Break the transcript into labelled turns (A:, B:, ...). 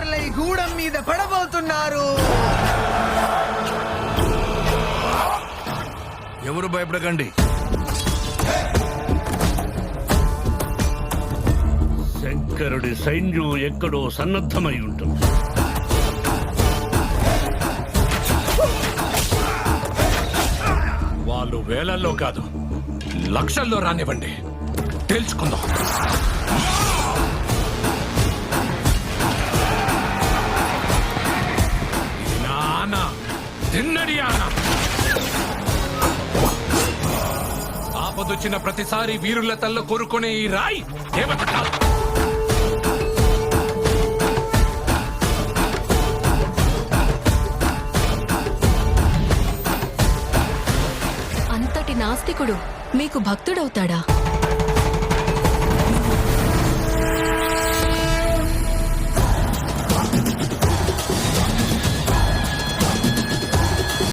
A: ఎమకింకొరలై గూడెం మీద పడబోతున్నారు.
B: ఎవరు భయపడకండి.
C: శంకరుడి సైన్యం ఎక్కడో సన్నద్ధమై ఉంటుంది.
D: వాళ్ళు వేలల్లో కాదు లక్షల్లో రానివ్వండి. తేల్చుకుందాం తిన్నడి ఆపదొచ్చిన ప్రతిసారి వీరుల తల్ల కోరుకునే ఈ రాయి దేవత కాదు.
E: అంతటి నాస్తికుడు మీకు భక్తుడవుతాడా